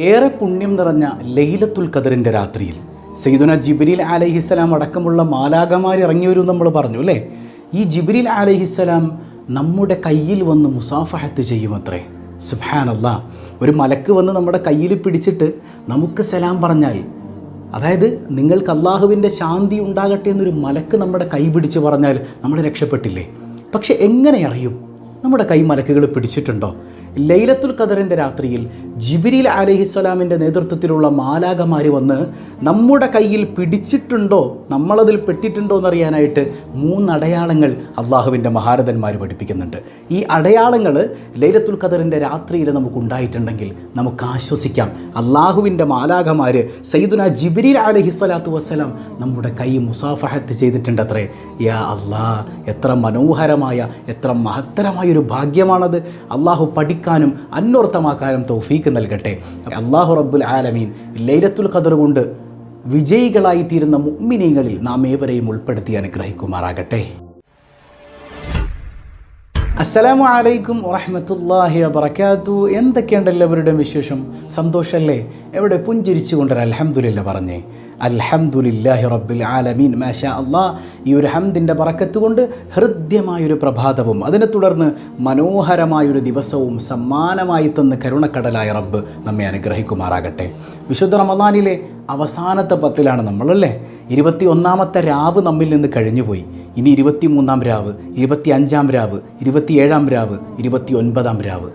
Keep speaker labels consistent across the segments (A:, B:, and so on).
A: ഏറെ പുണ്യം നിറഞ്ഞ ലൈലത്തുൽ ഖദറിന്റെ രാത്രിയിൽ സയ്യിദുന ജിബ്രീൽ അലഹിസ്സലാം അടക്കമുള്ള മാലാകമാർ ഇറങ്ങി വരും നമ്മൾ പറഞ്ഞു അല്ലേ? ഈ ജിബ്രീൽ അലഹിസ്സലാം നമ്മുടെ കയ്യിൽ വന്ന് മുസാഫഹത്ത് ചെയ്യുമത്രേ? സുബാനല്ല ഒരു മലക്ക് വന്ന് നമ്മുടെ കയ്യിൽ പിടിച്ചിട്ട് നമുക്ക് സലാം പറഞ്ഞാൽ അതായത് നിങ്ങൾക്ക് അള്ളാഹുവിന്റെ ശാന്തി ഉണ്ടാകട്ടെ എന്നൊരു മലക്ക് നമ്മുടെ കൈ പിടിച്ച് പറഞ്ഞാൽ നമ്മൾ രക്ഷപ്പെട്ടില്ലേ? പക്ഷെ എങ്ങനെ അറിയും? നമ്മുടെ കൈ മലക്കുകൾ പിടിച്ചിട്ടുണ്ടോ? ലൈലത്തുൽ ഖദറിന്റെ രാത്രിയിൽ ജിബിരിൽ അലഹിസ്വലാമിന്റെ നേതൃത്വത്തിലുള്ള മാലാകമാർ വന്ന് നമ്മുടെ കയ്യിൽ പിടിച്ചിട്ടുണ്ടോ നമ്മളതിൽ പെട്ടിട്ടുണ്ടോ എന്നറിയാനായിട്ട് മൂന്നടയാളങ്ങൾ അള്ളാഹുവിന്റെ മഹാരഥന്മാർ പഠിപ്പിക്കുന്നുണ്ട്. ഈ അടയാളങ്ങൾ ലൈലത്തുൽ ഖദറിന്റെ രാത്രിയിൽ നമുക്കുണ്ടായിട്ടുണ്ടെങ്കിൽ നമുക്ക് ആശ്വസിക്കാം അള്ളാഹുവിന്റെ മാലാകമാർ സയ്യിദുന ജിബിരിൽ അലഹിസ്സലാത്തു വസ്സലാം നമ്മുടെ കൈ മുസാഫഹത്ത് ചെയ്തിട്ടുണ്ട് അത്രേ യാ അള്ളാ എത്ര മനോഹരമായ എത്ര മഹത്തരമായ ഒരു ഭാഗ്യമാണത്. അള്ളാഹു പഠിക്കാനും അന്വർത്ഥമാക്കാനും തൗഫീക്ക് നൽകട്ടെ. അള്ളാഹു റബ്ബുൽ ആലമീൻ ലൈലത്തുൽ ഖദർ കൊണ്ട് വിജയികളായി തീരുന്ന മുഅ്മിനീങ്ങളിൽ നാം ഏവരെയും ഉൾപ്പെടുത്തി അനുഗ്രഹിക്കുമാറാകട്ടെ. അസ്സലാമു അലൈക്കും വറഹമത്തല്ലാഹി വബർക്കാത്തു എന്തൊക്കെയുണ്ട് എല്ലാവരുടെയും വിശേഷം? സന്തോഷമല്ലേ എവിടെ പുഞ്ചിരിച്ചുകൊണ്ടൊരു അലഹമുല്ല പറഞ്ഞേ. അൽഹംദുലില്ലാഹി റബ്ബിൽ ആലമീൻ. മാഷാ അള്ളാ ഈ ഒരു ഹംദിന്റെ പറക്കത്ത് കൊണ്ട് ഹൃദ്യമായൊരു പ്രഭാതവും അതിനെ തുടർന്ന് മനോഹരമായൊരു ദിവസവും സമ്മാനമായി തന്ന് കരുണക്കടലായ റബ്ബ് നമ്മെ അനുഗ്രഹിക്കുമാറാകട്ടെ. വിശുദ്ധ റമദാനിലെ അവസാനത്തെ പത്തിലാണ് നമ്മളല്ലേ? ഇരുപത്തി ഒന്നാമത്തെ രാവ് നമ്മിൽ നിന്ന് കഴിഞ്ഞുപോയി. ഇനി ഇരുപത്തി മൂന്നാം രാവ് ഇരുപത്തി അഞ്ചാം രാവ് ഇരുപത്തിയേഴാം രാവ് ഇരുപത്തി ഒൻപതാം രാവ്.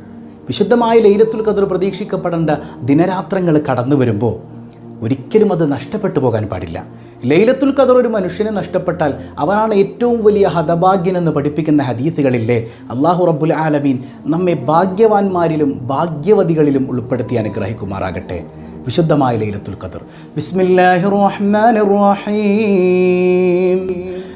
A: വിശുദ്ധമായ ലൈലത്തുൽ കതിർ പ്രതീക്ഷിക്കപ്പെടേണ്ട ദിനരാത്രങ്ങൾ കടന്നു വരുമ്പോൾ ഒരിക്കലും അത് നഷ്ടപ്പെട്ടു പോകാൻ പാടില്ല. ലൈലത്തുൽ ഖദർ ഒരു മനുഷ്യനെ നഷ്ടപ്പെട്ടാൽ അവനാണ് ഏറ്റവും വലിയ ഹതഭാഗ്യൻ എന്ന് പഠിപ്പിക്കുന്ന ഹദീസുകളില്ലേ? അള്ളാഹു റബ്ബുൽ ആലമീൻ നമ്മെ ഭാഗ്യവാന്മാരിലും ഭാഗ്യവതികളിലും ഉൾപ്പെടുത്തി അനുഗ്രഹിക്കുമാറാകട്ടെ. വിശുദ്ധമായ ലൈലത്തുൽ ഖദർ. ബിസ്മില്ലാഹിർ റഹ്മാനിർ റഹീം.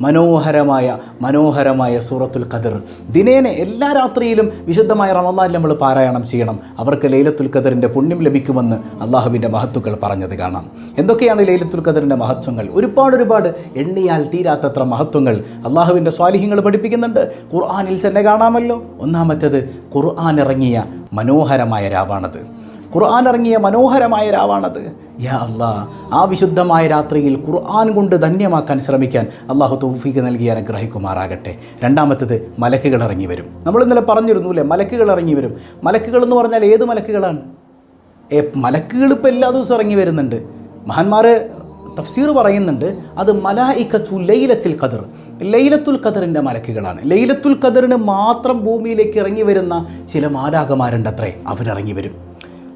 A: മനോഹരമായ മനോഹരമായ സൂറത്തുൽ ഖദർ. ദിനേനെ എല്ലാ രാത്രിയിലും വിശുദ്ധമായ റമദാനിൽ നമ്മൾ പാരായണം ചെയ്യണം. അവർക്ക് ലൈലത്തുൽ ഖദറിന്റെ പുണ്യം ലഭിക്കുമെന്ന് അള്ളാഹുവിന്റെ മഹത്വങ്ങൾ പറഞ്ഞത് കാണാം. എന്തൊക്കെയാണ് ലൈലത്തുൽ ഖദറിന്റെ മഹത്വങ്ങൾ? ഒരുപാട് ഒരുപാട് എണ്ണിയാൽ തീരാത്തത്ര മഹത്വങ്ങൾ അള്ളാഹുവിന്റെ സ്വാലിഹ്യങ്ങൾ പഠിപ്പിക്കുന്നുണ്ട്. ഖുർആാനിൽ തന്നെ കാണാമല്ലോ. ഒന്നാമത്തേത് ഖുർആൻ ഇറങ്ങിയ മനോഹരമായ രാവാണത്. ഖുർആൻ ഇറങ്ങിയ മനോഹരമായ രാവാണത് യാ അള്ളാ ആ വിശുദ്ധമായ രാത്രിയിൽ ഖുർആൻ കൊണ്ട് ധന്യമാക്കാൻ ശ്രമിക്കാൻ അള്ളാഹു തൗഫീക്ക് നൽകി അനുഗ്രഹിക്കുമാറാകട്ടെ. രണ്ടാമത്തത് മലക്കുകൾ ഇറങ്ങി വരും. നമ്മൾ ഇന്നലെ പറഞ്ഞിരുന്നു അല്ലേ മലക്കുകൾ ഇറങ്ങി വരും. മലക്കുകൾ എന്ന് പറഞ്ഞാൽ ഏത് മലക്കുകളാണ്? ഏ മലക്കുകൾ ഇപ്പോൾ എല്ലാ ദിവസവും ഇറങ്ങി വരുന്നുണ്ട്. മഹാന്മാർ തഫ്സീർ പറയുന്നുണ്ട് അത് മലായിക്കത്തു ലൈലത്തിൽ ഖദർ. ലൈലത്തുൽ ഖദറിന്റെ മലക്കുകളാണ്. ലൈലത്തുൽ ഖദറിന് മാത്രം ഭൂമിയിലേക്ക് ഇറങ്ങി വരുന്ന ചില മാലാകമാരുണ്ട് അത്രേ അവരിറങ്ങി വരും.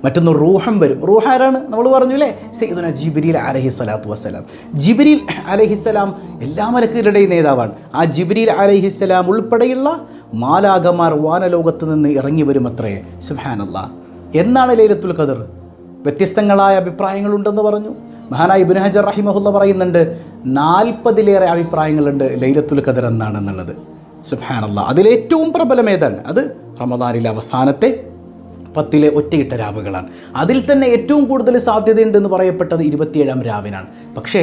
A: മറ്റൊന്ന് റൂഹം വരും. റൂഹ ആരാണ്? നമ്മൾ പറഞ്ഞു അല്ലേ സെയ്ദുന ജിബിരിൽ അലഹി സ്വലാത്തു വസ്സലാം. ജിബിരിൽ അലഹിസ്സലാം എല്ലാ മലക്കുകളുടെയും നേതാവാണ്. ആ ജിബിരിൽ അലഹിസ്സലാം ഉൾപ്പെടെയുള്ള മാലാകമാർ വാനലോകത്ത് നിന്ന് ഇറങ്ങി വരും അത്രേ. സുഹാനല്ല എന്നാണ് ലൈലത്തുൽ ഖദർ? വ്യത്യസ്തങ്ങളായ അഭിപ്രായങ്ങളുണ്ടെന്ന് പറഞ്ഞു. മഹാനായ ഇബിൻ ഹജർ റഹിമഹുല്ല പറയുന്നുണ്ട് നാൽപ്പതിലേറെ അഭിപ്രായങ്ങളുണ്ട് ലൈലത്തുൽ ഖദർ എന്നാണെന്നുള്ളത്. സുഹാനല്ല അതിലേറ്റവും പ്രബലം ഏതാണ്? അത് റമദാനിലെ അവസാനത്തെ പത്തിലെ ഒറ്റയിട്ട രാവുകളാണ്. അതിൽ തന്നെ ഏറ്റവും കൂടുതൽ സാധ്യതയുണ്ടെന്ന് പറയപ്പെട്ടത് ഇരുപത്തിയേഴാം രാവിനാണ്. പക്ഷേ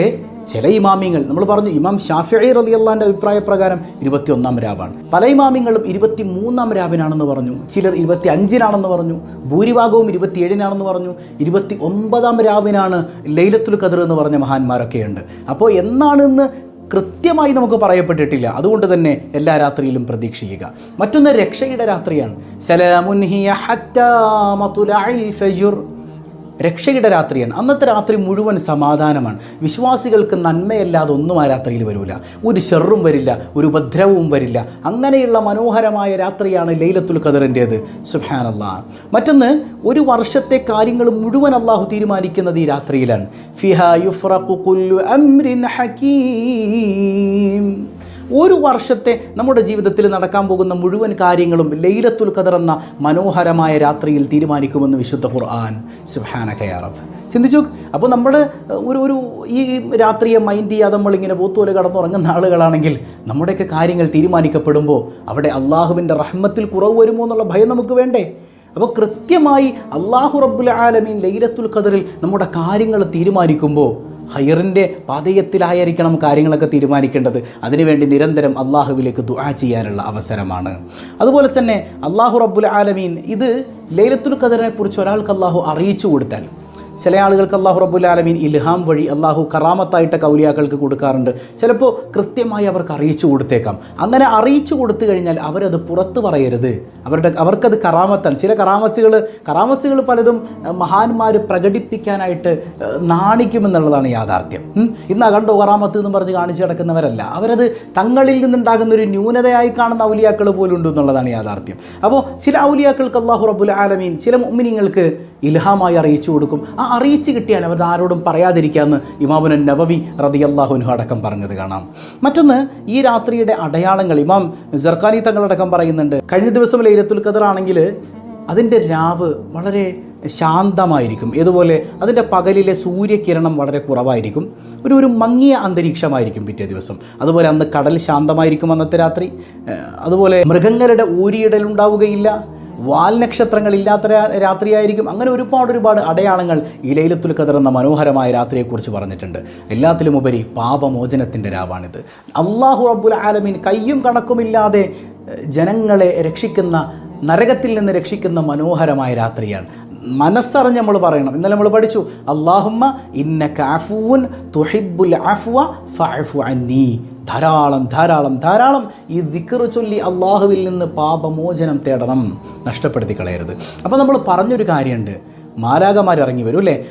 A: ചില ഇമാമിങ്ങൾ നമ്മൾ പറഞ്ഞു ഇമാം ഷാഫി റലി അള്ളാന്റെ അഭിപ്രായ പ്രകാരം ഇരുപത്തിയൊന്നാം രാവാണ്. പല ഇമാമിങ്ങളും ഇരുപത്തി മൂന്നാം രാവിനാണെന്ന് പറഞ്ഞു ചിലർ ഇരുപത്തി അഞ്ചിനാണെന്ന് പറഞ്ഞു ഭൂരിഭാഗവും ഇരുപത്തിയേഴിനാണെന്ന് പറഞ്ഞു ഇരുപത്തി ഒമ്പതാം രാവിനാണ് ലൈലത്തുൽ ഖദർ എന്ന് പറഞ്ഞ മഹാന്മാരൊക്കെയുണ്ട്. അപ്പോൾ എന്നാണെന്ന് കൃത്യമായി നമുക്ക് പറയപ്പെട്ടിട്ടില്ല. അതുകൊണ്ട് തന്നെ എല്ലാ രാത്രിയിലും പ്രതീക്ഷിക്കുക. മറ്റൊന്ന് രക്ഷയുടെ രാത്രിയാണ്. സലാമുൻ ഹിയ ഹത്താ മത്ലഇൽ ഫജ്ർ. രക്ഷയുടെ രാത്രിയാണ്. അന്നത്തെ രാത്രി മുഴുവൻ സമാധാനമാണ്. വിശ്വാസികൾക്ക് നന്മയല്ലാതെ ഒന്നും ആ രാത്രിയിൽ വരില്ല ഒരു ഷെറും വരില്ല ഒരു ഉപദ്രവവും വരില്ല. അങ്ങനെയുള്ള മനോഹരമായ രാത്രിയാണ് ലൈലത്തുൽ ഖദറിന്റേത്. സുഹാനല്ലാ മറ്റൊന്ന് ഒരു വർഷത്തെ കാര്യങ്ങൾ മുഴുവൻ അള്ളാഹു തീരുമാനിക്കുന്നത് ഈ രാത്രിയിലാണ്. ഫിഹ യുഫ്രഖു കുല്ലു അംരിൻ ഹക്കീം ഒരു വർഷത്തെ നമ്മുടെ ജീവിതത്തിൽ നടക്കാൻ പോകുന്ന മുഴുവൻ കാര്യങ്ങളും ലൈലത്തുൽ ഖദർ എന്ന മനോഹരമായ രാത്രിയിൽ തീരുമാനിക്കുമെന്ന് വിശുദ്ധ ഖുർആൻ. സുഹാന ഖയാറബ് ചിന്തിച്ചു അപ്പോൾ നമ്മൾ ഒരു ഒരു ഈ രാത്രിയെ മൈൻഡ് ചെയ്യാതെ നമ്മളിങ്ങനെ പോത്തുപോലെ കടന്നുറങ്ങുന്ന ആളുകളാണെങ്കിൽ നമ്മുടെയൊക്കെ കാര്യങ്ങൾ തീരുമാനിക്കപ്പെടുമ്പോൾ അവിടെ അള്ളാഹുവിന്റെ റഹ്മത്തിൽ കുറവ് വരുമോ എന്നുള്ള ഭയം നമുക്ക് വേണ്ടേ? അപ്പോൾ കൃത്യമായി അള്ളാഹു റബ്ബുൽ ആലമീൻ ലൈലത്തുൽ ഖദറിൽ നമ്മുടെ കാര്യങ്ങൾ തീരുമാനിക്കുമ്പോൾ ഹൈറിന്റെ പാതയത്തിലായിരിക്കണം കാര്യങ്ങളൊക്കെ തീരുമാനിക്കേണ്ടത്. അതിനുവേണ്ടി നിരന്തരം അള്ളാഹുവിലേക്ക് ദുആ ചെയ്യാനുള്ള അവസരമാണ്. അതുപോലെ തന്നെ അള്ളാഹു റബ്ബുൽ ആലമീൻ ഇത് ലൈലത്തുൽ ഖദറിനെ കുറിച്ച് ഒരാൾക്ക് അള്ളാഹു അറിയിച്ചു കൊടുത്താൽ ചില ആളുകൾക്ക് അള്ളാഹു റബ്ബുൽ ആലമീൻ ഇൽഹാം വഴി അള്ളാഹു കറാമത്തായിട്ട് കൗലിയാക്കൾക്ക് കൊടുക്കാറുണ്ട്. ചിലപ്പോൾ കൃത്യമായി അവർക്ക് അറിയിച്ചു കൊടുത്തേക്കാം. അങ്ങനെ അറിയിച്ചു കൊടുത്തു കഴിഞ്ഞാൽ അവരത് പുറത്ത് പറയരുത്. അവരുടെ അവർക്കത് കറാമത്താണ്. ചില കറാമത്തുകൾ കറാമത്തുകൾ പലതും മഹാന്മാർ പ്രകടിപ്പിക്കാനായിട്ട് നാണിക്കുമെന്നുള്ളതാണ് യാഥാർത്ഥ്യം. ഇന്ന് ഇന്നാ കണ്ടോ കറാമത്ത് എന്ന് പറഞ്ഞ് കാണിച്ചു കിടക്കുന്നവരല്ല. അവരത് തങ്ങളിൽ നിന്നുണ്ടാകുന്ന ഒരു ന്യൂനതയായി കാണുന്ന ഔലിയാക്കൾ പോലുണ്ട് എന്നുള്ളതാണ് യാഥാർത്ഥ്യം. അപ്പോൾ ചില ഔലിയാക്കൾക്ക് അള്ളാഹു റബ്ബുൽ ആലമീൻ ചില മുമ്മിനിങ്ങൾക്ക് ഇൽഹാമായി അറിയിച്ചു കൊടുക്കും. അറിയിച്ച് കിട്ടിയാൽ അവർ ആരോടും പറയാതിരിക്കാമെന്ന് ഇമാമുനൻ നബവി റതി അള്ളാഹുനു അടക്കം പറഞ്ഞത് കാണാം. മറ്റൊന്ന് ഈ രാത്രിയുടെ അടയാളങ്ങൾ ഇമാം ജർക്കാലി തങ്ങളടക്കം പറയുന്നുണ്ട്. കഴിഞ്ഞ ദിവസം ലൈലത്തുൽ ഖദർ ആണെങ്കിൽ അതിന്റെ രാവ് വളരെ ശാന്തമായിരിക്കും. ഇതുപോലെ അതിന്റെ പകലിലെ സൂര്യകിരണം വളരെ കുറവായിരിക്കും. ഒരു ഒരു മങ്ങിയ അന്തരീക്ഷമായിരിക്കും പിറ്റേ ദിവസം. അതുപോലെ അന്ന് കടൽ ശാന്തമായിരിക്കും അന്നത്തെ രാത്രി. അതുപോലെ മൃഗങ്ങളുടെ ഊരിയിടലുണ്ടാവുകയില്ല വാൽനക്ഷത്രങ്ങളില്ലാത്ത ഇല്ലാത്ത രാത്രിയായിരിക്കും. അങ്ങനെ ഒരുപാട് ഒരുപാട് അടയാളങ്ങൾ ഇലയിലത്തുൽ ലൈലത്തുൽ എന്ന മനോഹരമായ രാത്രിയെക്കുറിച്ച് പറഞ്ഞിട്ടുണ്ട്. എല്ലാത്തിലും ഉപരി പാപമോചനത്തിന്റെ രാവാണിത്. അള്ളാഹു അബ്ബുൽ ആലമീൻ കയ്യും കണക്കുമില്ലാതെ ജനങ്ങളെ രക്ഷിക്കുന്ന നരകത്തിൽ നിന്ന് രക്ഷിക്കുന്ന മനോഹരമായ രാത്രിയാണ്. മനസ്സറിഞ്ഞ് നമ്മൾ പറയണം. ഇന്നലെ നമ്മൾ പഠിച്ചു അള്ളാഹുമ്മ ഇന്ന കാഫുൻ തുഹിബുൽ അഫ്വ ഫഅഫു അന്നീ. ധാരാളം ധാരാളം ധാരാളം ഈ ദിക്ർ ചൊല്ലി അള്ളാഹുവിൽ നിന്ന് പാപമോചനം തേടണം. നഷ്ടപ്പെടുത്തി കളയരുത്. അപ്പോൾ നമ്മൾ പറഞ്ഞൊരു കാര്യമുണ്ട് മാലാകമാർ ഇറങ്ങി വരും അല്ലേ?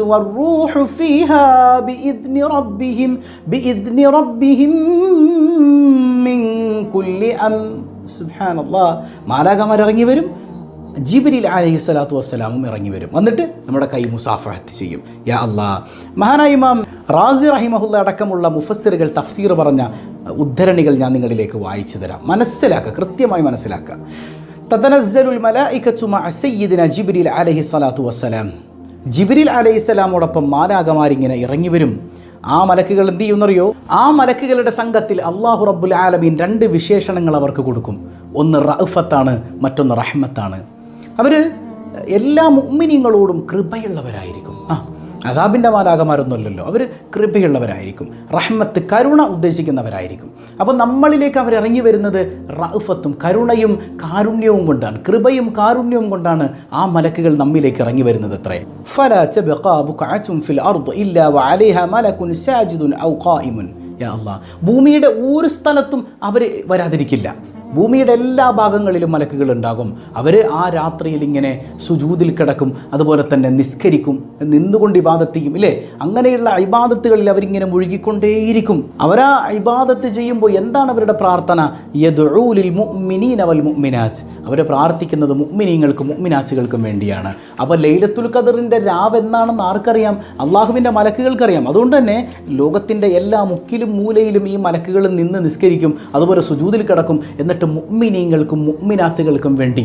A: വറൂഹു ഫീഹാ ബിഇദ്നി ബിഇദ്നി മിൻ സുബ്ഹാനല്ലാഹ് മാലാകമാർ ഇറങ്ങി വരും. ജിബിരിൽ അലഹി സ്വലാത്തു വസ്സലാമും ഇറങ്ങി വരും. എന്നിട്ട് നമ്മുടെ കൈ മുസാഫഹത്ത് ചെയ്യും. യാ അല്ലാ. മഹാനായ ഇമാം റാസി റഹിമഹുല്ല അടക്കമുള്ള മുഫസ്സിറുകൾ തഫ്സീർ പറഞ്ഞ ഉദ്ധരണികൾ ഞാൻ നിങ്ങളിലേക്ക് വായിച്ചു തരാം. മനസ്സിലാക്കുക കൃത്യമായി മനസ്സിലാക്കുക തതനസ്സലുൽ മലായികത്തു മഅ സയ്യിദിന ജിബ്രീൽ അലഹി സ്വലാത്തു വസ്സലാം. ജിബിരിൽ അലഹി സ്വലാമോടൊപ്പം മാലാകമാരിങ്ങനെ ഇറങ്ങി വരും. ആ മലക്കുകൾ എന്ത് ചെയ്യുന്നറിയോ? ആ മലക്കുകളുടെ സംഘത്തിൽ അള്ളാഹു റബ്ബുൽ ആലമീൻ രണ്ട് വിശേഷണങ്ങൾ അവർക്ക് കൊടുക്കും. ഒന്ന് റഅഫത്താണ് മറ്റൊന്ന് റഹ്മത്താണ്. അവർ എല്ലാ മുഅ്മിനീങ്ങളോടും കൃപയുള്ളവരായിരിക്കും. ആ അതാബിന്റെ മാലാകമാരൊന്നുമല്ലല്ലോ അവർ കൃപയുള്ളവരായിരിക്കും. റഹ്മത്ത് കരുണ ഉദ്ദേശിക്കുന്നവരായിരിക്കും. അപ്പോൾ നമ്മളിലേക്ക് അവർ ഇറങ്ങി വരുന്നത് റഅഫത്തും കരുണയും കാരുണ്യവും കൊണ്ടാണ്. കൃപയും കാരുണ്യവും കൊണ്ടാണ് ആ മലക്കുകൾ നമ്മിലേക്ക് ഇറങ്ങി വരുന്നത് അത്രേ. ഭൂമിയുടെ ഒരു സ്ഥലത്തും അവർ വരാതിരിക്കില്ല. ഭൂമിയുടെ എല്ലാ ഭാഗങ്ങളിലും മലക്കുകൾ ഉണ്ടാകും. അവർ ആ രാത്രിയിൽ ഇങ്ങനെ സുജൂതിൽ കിടക്കും അതുപോലെ തന്നെ നിസ്കരിക്കും നിന്നുകൊണ്ട് ഇബാദത്ത് ചെയ്യും ഇല്ലേ? അങ്ങനെയുള്ള ഇബാദത്തുകളിൽ അവരിങ്ങനെ മുഴുകിക്കൊണ്ടേയിരിക്കും. അവരാ ഇബാദത്ത് ചെയ്യുമ്പോൾ എന്താണ് അവരുടെ പ്രാർത്ഥന? യദ്ഊലിൽ മുഅ്മിനീന വൽ മുഅ്മിനാത്ത്. അവർ പ്രാർത്ഥിക്കുന്നത് മുഅ്മിനീങ്ങൾക്കും മുഅ്മിനാച്ചുകൾക്കും വേണ്ടിയാണ്. അപ്പോൾ ലൈലത്തുൽ ഖദറിന്റെ രാവ് എന്നാണെന്ന് ആർക്കറിയാം? അള്ളാഹുവിന്റെ മലക്കുകൾക്കറിയാം. അതുകൊണ്ട് തന്നെ ലോകത്തിന്റെ എല്ലാ മുക്കിലും മൂലയിലും ഈ മലക്കുകൾ നിന്ന് നിസ്കരിക്കും അതുപോലെ സുജൂതിൽ കിടക്കും. എന്നിട്ട് മുഅ്മിനീങ്ങൾക്കും മുഅ്മിനാത്തുകൾക്കും വേണ്ടി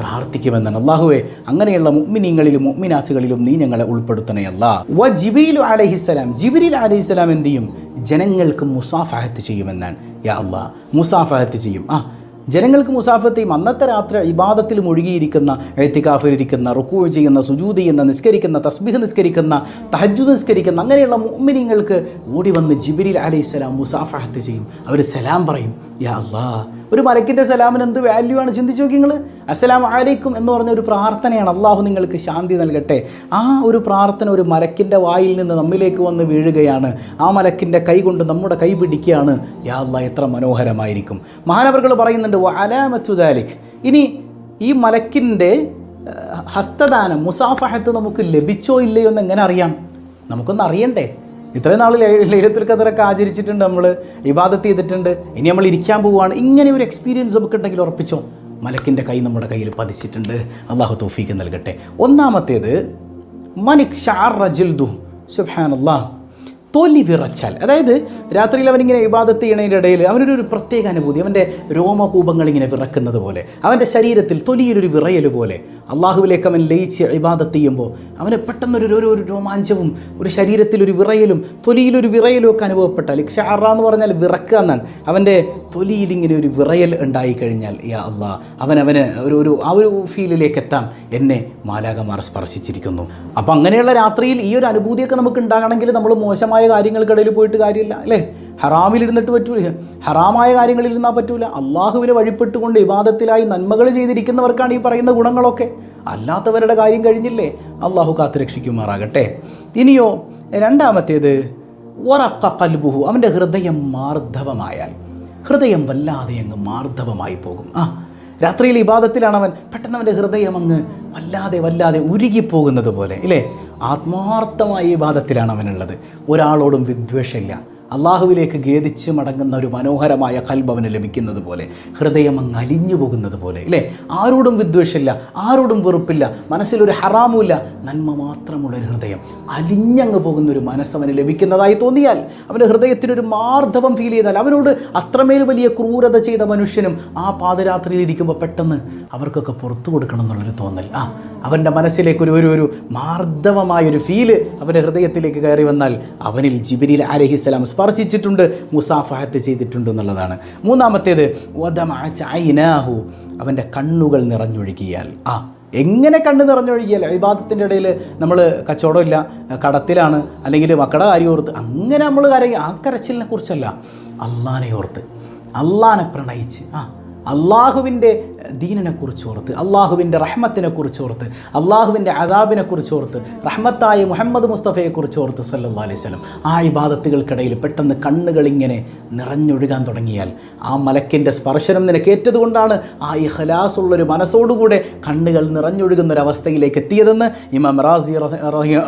A: പ്രാർത്ഥിക്കുമെന്നാണ്. അള്ളാഹുവെ അങ്ങനെയുള്ള മുഅ്മിനീങ്ങളിലും മുഅ്മിനാത്തുകളിലും നീ ഞങ്ങളെ ഉൾപ്പെടുത്തണേ അല്ലാ വ ജിബിരിലു അലഹിസ്സലാം ജിബിരിൽ അലഹിസ്സലാം എന്ത് ചെയ്യും? ജനങ്ങൾക്ക് മുസാഫഹത്ത് ചെയ്യുമെന്നാണ്. യാ അള്ളാ മുസാഫഹത്ത് ചെയ്യും. ആ ജനങ്ങൾക്ക് മുസാഫത്തെയും അന്നത്തെ രാത്രി ഇബാദത്തിൽ മുഴുകിയിരിക്കുന്ന എഴുത്തിക്കാഫിലിരിക്കുന്ന റുക്കൂ ചെയ്യുന്ന സുജൂതി ചെയ്യുന്ന നിസ്കരിക്കുന്ന തസ്ബിഹ് നിസ്കരിക്കുന്ന തഹജു നിസ്കരിക്കുന്ന അങ്ങനെയുള്ള മുഅ്മിനീങ്ങൾക്ക് ഓടി വന്ന് ജിബിരിൽ അലൈഹിസ്സലാം മുസാഫഹത്ത് ചെയ്യും. അവർ സലാം പറയും. യാ അല്ലാ ഒരു മലക്കിന്റെ സലാമിന് എന്ത് വാല്യൂ ആണ്? ചിന്തിച്ചു നോക്കി നിങ്ങൾ അസ്സലാം അലൈക്കും എന്ന് പറഞ്ഞ ഒരു പ്രാർത്ഥനയാണ്. അള്ളാഹു നിങ്ങൾക്ക് ശാന്തി നൽകട്ടെ. ആ ഒരു പ്രാർത്ഥന ഒരു മലക്കിന്റെ വായിൽ നിന്ന് നമ്മിലേക്ക് വന്ന് വീഴുകയാണ്. ആ മലക്കിന്റെ കൈ കൊണ്ട് നമ്മുടെ കൈ പിടിക്കുകയാണ്. യാ എത്ര മനോഹരമായിരിക്കും. മഹാനവർകൾ പറയുന്നുണ്ട് അലാമത്തുദാലിഖ് ഇനി ഈ മലക്കിന്റെ ഹസ്തദാനം മുസാഫഹത്ത് നമുക്ക് ലഭിച്ചോ ഇല്ലയോ എന്ന് എങ്ങനെ അറിയാം? നമുക്കൊന്ന് അറിയണ്ടേ? ഇത്രയും നാൾ ലൈലത്തുൽ ഖദറൊക്കെ ആചരിച്ചിട്ടുണ്ട് നമ്മൾ ഇബാദത്ത് ചെയ്തിട്ടുണ്ട്. ഇനി നമ്മൾ ഇരിക്കാൻ പോവുകയാണ് ഇങ്ങനെ ഒരു എക്സ്പീരിയൻസ് നമുക്ക് ഉണ്ടെങ്കിൽ ഉറപ്പിച്ചോ? മലക്കിന്റെ കൈ നമ്മുടെ കയ്യിൽ പതിച്ചിട്ടുണ്ട്. അള്ളാഹു തോഫീക്ക് നൽകട്ടെ. ഒന്നാമത്തേത് മനിക് ഷാർ റജിൽ ദു സുഹാൻ സുബ്ഹാനല്ലാ തൊലി വിറച്ചാൽ. അതായത് രാത്രിയിൽ അവനിങ്ങനെ ഇബാദത്ത് ചെയ്യണതിന്റെ ഇടയിൽ അവനൊരു ഒരു പ്രത്യേക അനുഭൂതി. അവന്റെ രോമകൂപങ്ങൾ ഇങ്ങനെ വിറക്കുന്നത് പോലെ അവന്റെ ശരീരത്തിൽ തൊലിയിലൊരു വിറയൽ പോലെ അള്ളാഹുവിലേക്ക് അവൻ ലയിച്ച് ഇബാദത്ത് ചെയ്യുമ്പോൾ അവന് പെട്ടെന്നൊരു ഒരു ഒരു രോമാഞ്ചവും ഒരു ശരീരത്തിലൊരു വിറയലും തൊലിയിലൊരു വിറയലും ഒക്കെ അനുഭവപ്പെട്ടാൽ ക്ഷാറ എന്ന് പറഞ്ഞാൽ വിറക്കുക എന്നാണ്. അവന്റെ തൊലിയിൽ ഇങ്ങനെ ഒരു വിറയൽ ഉണ്ടായിക്കഴിഞ്ഞാൽ യാ അള്ളാ അവൻ അവന് ഒരു ഒരു ആ ഒരു ഫീലിലേക്ക് എത്താം. എന്നെ മാലാകമാർ സ്പർശിച്ചിരിക്കുന്നു. അപ്പോൾ അങ്ങനെയുള്ള രാത്രിയിൽ ഈ ഒരു അനുഭൂതിയൊക്കെ നമുക്ക് ഉണ്ടാകണമെങ്കിൽ നമ്മൾ മോശമായ കാര്യങ്ങൾക്കിടയിൽ പോയിട്ട് കാര്യമില്ല അല്ലേ? ഹറാമിലിരുന്നിട്ട് പറ്റൂല. ഹറാമായ കാര്യങ്ങളിൽ ഇരുന്നാൽ പറ്റൂല. അള്ളാഹുവിനെ വഴിപ്പെട്ടുകൊണ്ട് വിവാദത്തിലായി നന്മകൾ ചെയ്തിരിക്കുന്നവർക്കാണ് ഈ പറയുന്ന ഗുണങ്ങളൊക്കെ. അല്ലാത്തവരുടെ കാര്യം കഴിഞ്ഞില്ലേ? അള്ളാഹു കാത്തുരക്ഷിക്കുമാറാകട്ടെ ഇനിയോ രണ്ടാമത്തേത് ഒറക്ക കൽബുഹു. അവന്റെ ഹൃദയം മാർദ്ധവമായാൽ. ഹൃദയം വല്ലാതെ അങ്ങ് മാർദ്ധവമായി പോകും. ആ രാത്രിയിൽ ഇബാദത്തിലാണ് അവൻ. പെട്ടെന്ന് അവന്റെ ഹൃദയം അങ്ങ് വല്ലാതെ വല്ലാതെ ഉരുകിപ്പോകുന്നത് പോലെ ഇല്ലേ? ആത്മാർത്ഥമായ ഇബാദത്തിലാണ് അവനുള്ളത്. ഒരാളോടും വിദ്വേഷമില്ല. അള്ളാഹുവിലേക്ക് ഖേദിച്ച് മടങ്ങുന്ന ഒരു മനോഹരമായ കൽഭവന് ലഭിക്കുന്നത് പോലെ ഹൃദയം അങ്ങ് അലിഞ്ഞു പോകുന്നത് പോലെ ഇല്ലേ? ആരോടും വിദ്വേഷമില്ല ആരോടും വെറുപ്പില്ല മനസ്സിലൊരു ഹറാമുമില്ല നന്മ മാത്രമുള്ളൊരു ഹൃദയം. അലിഞ്ഞങ്ങ് പോകുന്ന ഒരു മനസ്സവന് ലഭിക്കുന്നതായി തോന്നിയാൽ അവന്റെ ഹൃദയത്തിനൊരു മാർദ്ദവം ഫീൽ ചെയ്താൽ അവനോട് അത്രമേൽ വലിയ ക്രൂരത ചെയ്ത മനുഷ്യനും ആ പാതിരാത്രിയിൽ ഇരിക്കുമ്പോൾ പെട്ടെന്ന് അവർക്കൊക്കെ പുറത്തു കൊടുക്കണം എന്നുള്ളൊരു തോന്നൽ. ആ അവന്റെ മനസ്സിലേക്ക് ഒരു ഒരു ഒരു മാർദ്ദവമായൊരു ഫീൽ അവന്റെ ഹൃദയത്തിലേക്ക് കയറി വന്നാൽ അവനിൽ ജിബിരിൽ അലഹിസ്സലാം സ്പർശിച്ചിട്ടുണ്ട് മുസാഫഹത്ത് ചെയ്തിട്ടുണ്ട് എന്നുള്ളതാണ്. മൂന്നാമത്തേത് ഐനാഹു അവന്റെ കണ്ണുകൾ നിറഞ്ഞൊഴുകിയാൽ. ആ എങ്ങനെ കണ്ണ് നിറഞ്ഞൊഴുകിയാൽ? വിവാദത്തിന്റെ ഇടയിൽ നമ്മൾ കച്ചവടമില്ല കടത്തിലാണ് അല്ലെങ്കിൽ മക്കളുടെ കാര്യം ഓർത്ത് അങ്ങനെ നമ്മൾ കരയും ആ കരച്ചിലിനെ കുറിച്ചല്ല. അള്ളാനെ ഓർത്ത് അള്ളാനെ പ്രണയിച്ച് ആ അള്ളാഹുവിന്റെ ദീനിനെ കുറിച്ച് ഓർത്ത് അള്ളാഹുവിന്റെ റഹ്മത്തിനെ കുറിച്ച് ഓർത്ത് അള്ളാഹുവിന്റെ അദാബിനെ കുറിച്ച് ഓർത്ത് റഹ്മത്തായ മുഹമ്മദ് മുസ്തഫയെ കുറിച്ച് ഓർത്ത് സല്ലാ അലൈഹി സ്വലം ആ ഇബാദത്തുകൾക്കിടയിൽ പെട്ടെന്ന് കണ്ണുകളിങ്ങനെ നിറഞ്ഞൊഴുകാൻ തുടങ്ങിയാൽ ആ മലക്കിന്റെ സ്പർശനം നിനക്കേറ്റതുകൊണ്ടാണ് ആ ഇഹലാസുള്ളൊരു മനസ്സോടുകൂടെ കണ്ണുകൾ നിറഞ്ഞൊഴുകുന്ന ഒരു അവസ്ഥയിലേക്ക് എത്തിയതെന്ന് ഇമാം റാസി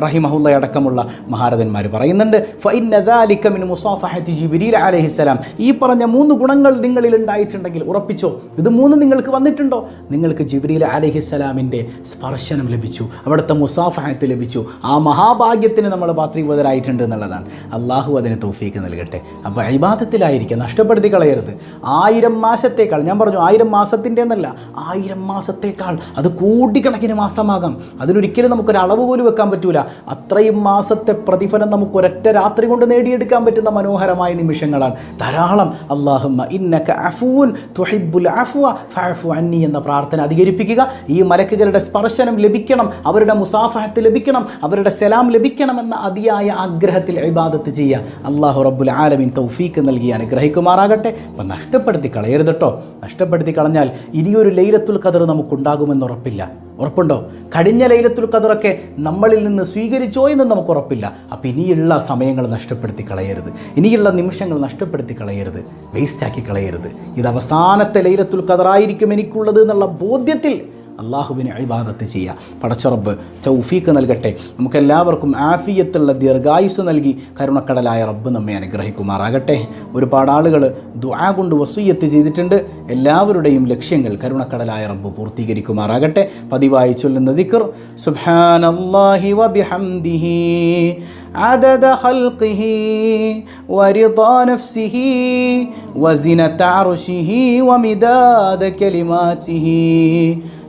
A: റഹിമഹുല്ല അടക്കമുള്ള മഹാരഥന്മാർ പറയുന്നുണ്ട്. ഫൈനദാലിക്കമിൻ മുസാഫഹത്തി ജിബിരിൽ അലഹിസ്സലാം. ഈ പറഞ്ഞ മൂന്ന് ഗുണങ്ങൾ നിങ്ങളിൽ ഉണ്ടായിട്ടുണ്ടെങ്കിൽ ഉറപ്പിച്ചോ? ഇത് മൂന്ന് നിങ്ങൾക്ക് വന്നിട്ടുണ്ടോ? നിങ്ങൾക്ക് ജിബ്രീൽ അലഹിസ്സലാമിന്റെ സ്പർശനം ലഭിച്ചു അവിടുത്തെ മുസാഫഹത്ത് ലഭിച്ചു. ആ മഹാഭാഗ്യത്തിന് നമ്മൾ പാത്രീപതരായിട്ടുണ്ട് എന്നുള്ളതാണ്. അള്ളാഹു അതിന് തോഫീക്ക് നൽകട്ടെ. അപ്പോൾ അഭിബാധത്തിലായിരിക്കുക നഷ്ടപ്പെടുത്തി കളയരുത്. ആയിരം മാസത്തേക്കാൾ ഞാൻ പറഞ്ഞു ആയിരം മാസത്തിന്റെ എന്നല്ല ആയിരം മാസത്തേക്കാൾ. അത് കോടിക്കണക്കിന് മാസമാകാം. അതിനൊരിക്കലും നമുക്കൊരു അളവ് പോലും വെക്കാൻ പറ്റൂല. അത്രയും മാസത്തെ പ്രതിഫലം നമുക്ക് ഒരൊറ്റ രാത്രി കൊണ്ട് നേടിയെടുക്കാൻ പറ്റുന്ന മനോഹരമായ നിമിഷങ്ങളാണ്. ധാരാളം. അള്ളാഹുമ്മ ഇന്നക അഫൂൻ തുഹിബുൽ അഫ്വ ഫഅഫു അന്നി എന്ന പ്രാർത്ഥന അധികരിപ്പിക്കുക. ഈ മലക്കുകളുടെ സ്പർശനം ലഭിക്കണം. അവരുടെ മുസാഫഹത്ത് ലഭിക്കണം. അവരുടെ സലാം ലഭിക്കണമെന്ന അതിയായ ആഗ്രഹത്തിൽ ഇബാദത്ത് ചെയ്യുക. അള്ളാഹു റബ്ബുൽ ആലമിൻ തൗഫീക്ക് നൽകി അനുഗ്രഹിക്കുമാറാകട്ടെ. അപ്പം നഷ്ടപ്പെടുത്തി കളയരുത് കേട്ടോ നഷ്ടപ്പെടുത്തി കളഞ്ഞാൽ ഇനിയൊരു ലൈലത്തുൽ കതിർ നമുക്കുണ്ടാകുമെന്ന് ഉറപ്പില്ല. ഉറപ്പുണ്ടോ? കഴിഞ്ഞ ലൈലത്തുൽ ഖദറൊക്കെ നമ്മളിൽ നിന്ന് സ്വീകരിച്ചോ എന്ന് നമുക്ക് ഉറപ്പില്ല. അപ്പം ഇനിയുള്ള സമയങ്ങൾ നഷ്ടപ്പെടുത്തി കളയരുത്. ഇനിയുള്ള നിമിഷങ്ങൾ നഷ്ടപ്പെടുത്തി കളയരുത്. വേസ്റ്റാക്കി കളയരുത്. ഇത് അവസാനത്തെ ലൈലത്തുൽ ഖദറായിരിക്കും എനിക്കുള്ളത് എന്നുള്ള ബോധ്യത്തിൽ അള്ളാഹുവിന് അഭിബാദത്ത് ചെയ്യുക പടച്ചറബ് ചൗഫീക്ക് നൽകട്ടെ നമുക്കെല്ലാവർക്കും ആഫിയത്തുള്ള ദീർഘായുസ് നൽകി കരുണക്കടലായ റബ്ബ് നമ്മെ അനുഗ്രഹിക്കുമാറാകട്ടെ ഒരുപാട് ആളുകൾ ദുആ കൊണ്ട് വസൂയത്ത് ചെയ്തിട്ടുണ്ട് എല്ലാവരുടെയും ലക്ഷ്യങ്ങൾ കരുണക്കടലായ റബ്ബ് പൂർത്തീകരിക്കുമാറാകട്ടെ പതിവായി ചൊല്ലുന്ന ദിക്ർ സുബ്ഹാനല്ലാഹി വബിഹംദിഹി عدد خلقه ورضا نفسه وزنة عرشه ومداد كلماته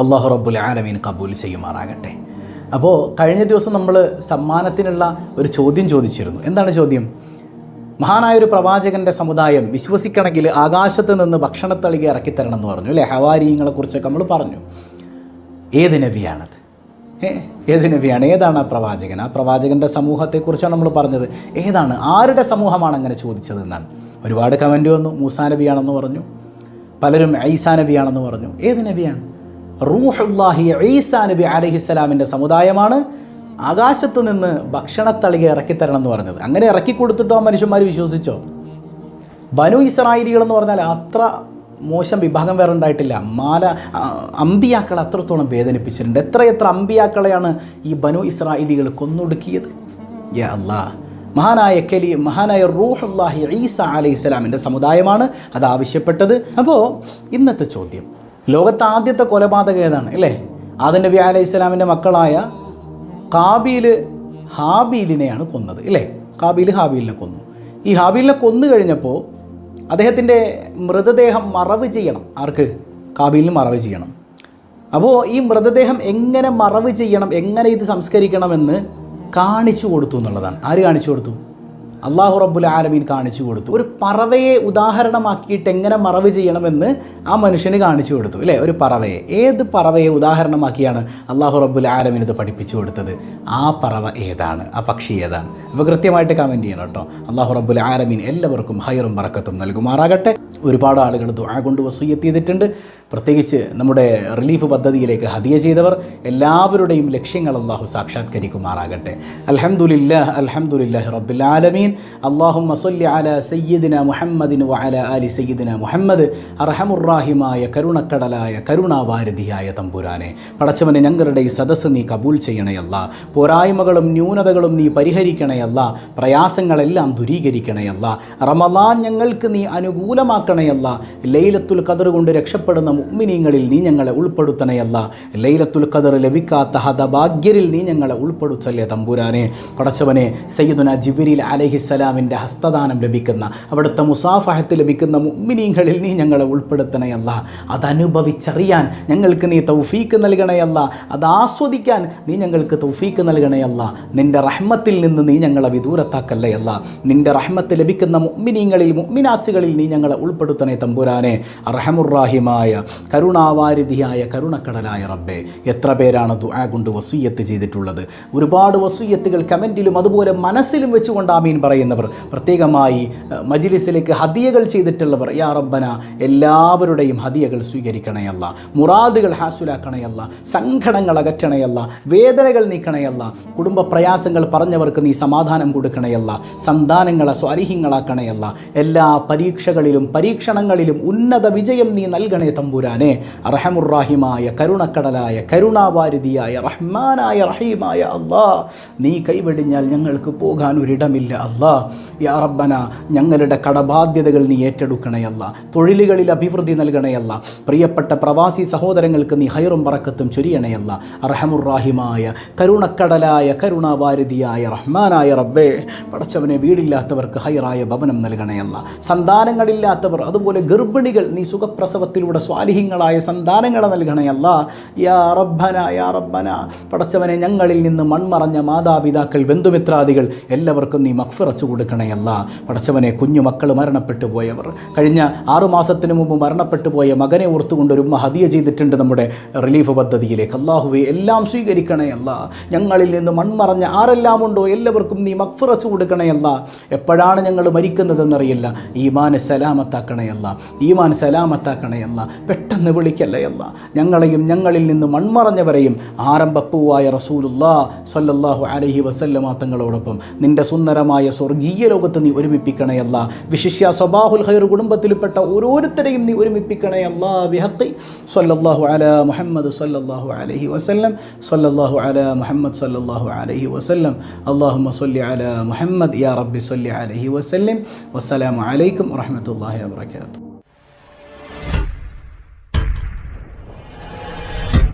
A: അള്ളാഹു റബ്ബുൽ ആലമീൻ കബൂൽ ചെയ്യുമാറാകട്ടെ. അപ്പോൾ കഴിഞ്ഞ ദിവസം നമ്മൾ സമ്മാനത്തിനുള്ള ഒരു ചോദ്യം ചോദിച്ചിരുന്നു. എന്താണ് ചോദ്യം? മഹാനായൊരു പ്രവാചകന്റെ സമുദായം വിശ്വസിക്കണമെങ്കിൽ ആകാശത്ത് നിന്ന് ഭക്ഷണത്തളിക ഇറക്കിത്തരണം എന്ന് പറഞ്ഞു. അല്ലേ? ഹവാരിയങ്ങളെക്കുറിച്ചൊക്കെ നമ്മൾ പറഞ്ഞു. ഏത് നബിയാണത്? ഏത് നബിയാണ്? ഏതാണ് ആ പ്രവാചകൻ? ആ പ്രവാചകന്റെ സമൂഹത്തെക്കുറിച്ചാണ് നമ്മൾ പറഞ്ഞത്. ഏതാണ്? ആരുടെ സമൂഹമാണ് അങ്ങനെ ചോദിച്ചത് എന്നാണ്. ഒരുപാട് കമന്റ് വന്നു. മൂസാ നബിയാണെന്ന് പറഞ്ഞു. പലരും ഐസാ നബിയാണെന്ന് പറഞ്ഞു. ഏത് നബിയാണ്? റൂഹുല്ലാഹി ഈസാ നബി അലഹിസ്സലാമിന്റെ സമുദായമാണ് ആകാശത്ത് നിന്ന് ഭക്ഷണത്തളിക ഇറക്കിത്തരണം എന്ന് പറഞ്ഞത്. അങ്ങനെ ഇറക്കി കൊടുത്തിട്ടോ മനുഷ്യന്മാർ വിശ്വസിച്ചോ? ബനു ഇസ്രായേലികൾ എന്ന് പറഞ്ഞാൽ അത്ര മോശം വിഭാഗം വേറെ ഉണ്ടായിട്ടില്ല. മാല അമ്പിയാക്കളെ അത്രത്തോളം വേദനിപ്പിച്ചിട്ടുണ്ട്. എത്രയെത്ര അമ്പിയാക്കളെയാണ് ഈ ബനു ഇസ്രായേലികൾ കൊന്നൊടുക്കിയത്? യാ അല്ലാ. മഹാനായ കലി മഹാനായ റൂഹുല്ലാഹി ഈസ അലൈഹി സ്വലാമിന്റെ സമുദായമാണ് അത് ആവശ്യപ്പെട്ടത്. അപ്പോൾ ഇന്നത്തെ ചോദ്യം. ലോകത്തെ ആദ്യത്തെ കൊലപാതകം ഏതാണ്? അല്ലേ ആദം നബി അലൈഹി ഇസ്ലാമിന്റെ മക്കളായ കാബീൽ ഹാബീലിനെയാണ് കൊന്നത് ഇല്ലേ? കാബീൽ ഹാബീലിനെ കൊന്നു. ഈ ഹാബീലിനെ കൊന്നു കഴിഞ്ഞപ്പോൾ അദ്ദേഹത്തിന്റെ മൃതദേഹം മറവ് ചെയ്യണം. ആർക്ക്? കാബീലിന് മറവ് ചെയ്യണം. അപ്പോൾ ഈ മൃതദേഹം എങ്ങനെ മറവ് ചെയ്യണം എങ്ങനെ ഇത് സംസ്കരിക്കണമെന്ന് കാണിച്ചു കൊടുത്തു എന്നുള്ളതാണ്. ആര് കാണിച്ചു കൊടുത്തു? അള്ളാഹു റബ്ബുൽ ആലമീൻ കാണിച്ചു കൊടുത്തു. ഒരു പറവയെ ഉദാഹരണമാക്കിയിട്ട് എങ്ങനെ മറവ് ചെയ്യണമെന്ന് ആ മനുഷ്യന് കാണിച്ചു കൊടുത്തു. അല്ലേ? ഒരു പറവയെ. ഏത് പറവയെ ഉദാഹരണമാക്കിയാണ് അള്ളാഹു റബ്ബുൽ ആലമീൻ ഇത് പഠിപ്പിച്ചു കൊടുത്തത്? ആ പറവ ഏതാണ്? ആ പക്ഷി ഏതാണ്? അപ്പോൾ കൃത്യമായിട്ട് കമന്റ് ചെയ്യണം കേട്ടോ. അള്ളാഹു റബ്ബുൽ ആലമീൻ എല്ലാവർക്കും ഹൈറും പറക്കത്തും നൽകുമാറാകട്ടെ. ഒരുപാട് ആളുകൾ ദുആ കൊണ്ട് വസൂയത്ത് ചെയ്തിട്ടുണ്ട്. പ്രത്യേകിച്ച് നമ്മുടെ റിലീഫ് പദ്ധതിയിലേക്ക് ഹദിയ ചെയ്തവർ എല്ലാവരുടെയും ലക്ഷ്യങ്ങൾ അള്ളാഹു സാക്ഷാത്കരിക്കുമാറാകട്ടെ. അലഹമുല്ല അൽഹംദുലില്ലാഹി റബ്ബുലാലമീൻ ആലമീൻ. അള്ളാഹുമ്മ സല്ലി അല സയ്യിദിന മുഹമ്മദിൻ വഅല അലി സയ്യിദിന മുഹമ്മദ്. അർഹമുറാഹിമായ കരുണക്കടലായ കരുണാവാരതിയായ തമ്പുരാനെ. പടച്ചവനെ ഞങ്ങളുടെ ഈ സദസ്സ് നീ കബൂൽ ചെയ്യണയല്ല പോരായ്മകളും ന്യൂനതകളും നീ പരിഹരിക്കണയല്ല പ്രയാസങ്ങളെല്ലാം ദുരീകരിക്കണയല്ല റമദാൻ ഞങ്ങൾക്ക് നീ അനുകൂലമാക്കണയല്ല ലൈലത്തുൽ കതിർ കൊണ്ട് രക്ഷപ്പെടുന്ന മുഅ്മിനീങ്ങളിൽ നീ ഞങ്ങളെ ഉൾപ്പെടുത്തണയല്ല ലൈലത്തുൽ ഖദർ ലഭിക്കാത്ത ഹതഭാഗ്യരിൽ നീ ഞങ്ങളെ ഉൾപ്പെടുത്തല്ലേ തമ്പുരാനെ. പടച്ചവനെ സയ്യിദുന ജിബിരിൽ അലഹിസ്സലാമിന്റെ ഹസ്തദാനം ലഭിക്കുന്ന അവിടുത്തെ മുസാഫഹത്ത് ലഭിക്കുന്ന മുഗ്മിനീങ്ങളിൽ നീ ഞങ്ങളെ ഉൾപ്പെടുത്തണയല്ല അതനുഭവിച്ചറിയാൻ ഞങ്ങൾക്ക് നീ തൗഫീക്ക് നൽകണയല്ല അത് ആസ്വദിക്കാൻ നീ ഞങ്ങൾക്ക് തൗഫീക്ക് നൽകണയല്ല നിന്റെ റഹ്മത്തിൽ നിന്ന് നീ ഞങ്ങളെ വിദൂരത്താക്കല്ലയല്ല നിന്റെ റഹ്മത്ത് ലഭിക്കുന്ന മുഗ്മിനീങ്ങളിൽ മുഗ്മിനാച്ചുകളിൽ നീ ഞങ്ങളെ ഉൾപ്പെടുത്തണേ തമ്പുരാനെ. റഹമുറാഹിമായ കരുണാവാരിധിയായ കരുണക്കടലായ റബ്ബേ എത്ര പേരാണ് ദുആ കൊണ്ട് വസൂയത്ത് ചെയ്തിട്ടുള്ളത്? ഒരുപാട് വസൂയത്തുകൾ കമന്റിലും അതുപോലെ മനസ്സിലും വെച്ചുകൊണ്ട് ആമീൻ പറയുന്നവർ പ്രത്യേകമായി മജിലിസിലേക്ക് ഹദിയകൾ ചെയ്തിട്ടുള്ളവർ യാ റബ്ബന എല്ലാവരുടെയും ഹദിയകൾ സ്വീകരിക്കണയല്ല മുറാദുകൾ ഹാസുലാക്കണയല്ല സങ്കടങ്ങൾ അകറ്റണയല്ല വേദനകൾ നീക്കണയല്ല കുടുംബ പ്രയാസങ്ങൾ പറഞ്ഞവർക്ക് നീ സമാധാനം കൊടുക്കണയല്ല സന്താനങ്ങളെ സ്വാരിഹ്യങ്ങളാക്കണയല്ല എല്ലാ പരീക്ഷകളിലും പരീക്ഷണങ്ങളിലും ഉന്നത വിജയം നീ നൽകണേ തമ്പുരാനെ അറഹമുറാഹിമായ കരുണക്കടലായ കരുണാവാരിതിയായ റഹ്മാനായ റഹീമായ അള്ളാ. നീ കൈവെടിഞ്ഞാൽ ഞങ്ങൾക്ക് പോകാൻ ഒരിടമില്ല അള്ളാ. യാ റബ്ബന ഞങ്ങളുടെ കടബാധ്യതകൾ നീ ഏറ്റെടുക്കണയല്ല തൊഴിലുകളിൽ അഭിവൃദ്ധി നൽകണയല്ല പ്രിയപ്പെട്ട പ്രവാസി സഹോദരങ്ങൾക്ക് നീ ഹൈറും പറക്കത്തും ചൊരിയണയല്ല അർഹമുറാഹിമായ കരുണക്കടലായ കരുണാവാരിതിയായ റഹ്മാനായ റബ്ബേ. പടച്ചവനെ വീടില്ലാത്തവർക്ക് ഹൈറായ ഭവനം നൽകണയല്ല സന്താനങ്ങളില്ലാത്തവർ അതുപോലെ ഗർഭിണികൾ നീ സുഖപ്രസവത്തിലൂടെ സ്വാലിഹ്യങ്ങളായ സന്താനങ്ങളെ നൽകണയല്ല യാ റബ്ബന യാ റബ്ബന. പടച്ചവനെ ഞങ്ങളിൽ നിന്ന് മൺമറഞ്ഞ മാതാപിതാക്കൾ ബന്ധുമിത്രാദികൾ എല്ലാവർക്കും നീ മക്ഫിറച്ചു കൊടുക്കണയല്ല പടച്ചവനെ കുഞ്ഞു മക്കൾ മരണപ്പെട്ടു പോയവർ. കഴിഞ്ഞ ആറുമാസത്തിന് മുമ്പ് മരണപ്പെട്ടു പോയ മകനെ ഓർത്തുകൊണ്ട് ഒരു ഹദിയ ചെയ്തിട്ടുണ്ട് നമ്മുടെ റിലീഫ് പദ്ധതിയിലേക്ക്. അള്ളാഹുവെ എല്ലാം സ്വീകരിക്കണയല്ല ഞങ്ങളിൽ നിന്ന് മൺമറഞ്ഞ ആരെല്ലാം ഉണ്ടോ എല്ലാവർക്കും നീ മക്ഫിറച്ചു കൊടുക്കണയല്ല എപ്പോഴാണ് ഞങ്ങൾ മരിക്കുന്നതെന്നറിയില്ല. ഈമാൻ സലാമത്താക്കണയല്ല ഈമാൻ സലാമത്താക്കണയല്ല പെട്ടെന്ന് വിളിക്കല്ലയല്ല ഞങ്ങളെയും ഞങ്ങളിൽ നിന്ന് മൺമറഞ്ഞവരെയും ആരംഭപ്പൂവായ റസൂലുല്ലാ സല്ലല്ലാഹു അലഹി വസല്ലമ തങ്ങളോടൊപ്പം. നിന്റെ സുന്ദരമായ സ്വർഗീയ ലോകത്ത് നീ ഒരുമിപ്പിക്കണയല്ല വിശിഷ്യ സബാഹുൽ ഹൈർ കുടുംബത്തിൽപ്പെട്ട ഓരോരുത്തരെയും നീ ഒരുമിപ്പിക്കണയല്ല വിഹത്തി സല്ലല്ലാഹു അല മുഹമ്മദ് സല്ലാഹു അലഹി വസല്ലം. സല്ലല്ലാഹു അല മുഹമ്മദ് സല്ലാഹു അലഹി വസല്ലം. അല്ലാഹുമ്മ സല്ലി അല മുഹമ്മദ്. യാ റബ്ബി സല്ലി അലഹി വസല്ലം. വസ്സലാമു അലൈക്കും വറഹ്മത്തുള്ളാഹി വബറകാതുഹു.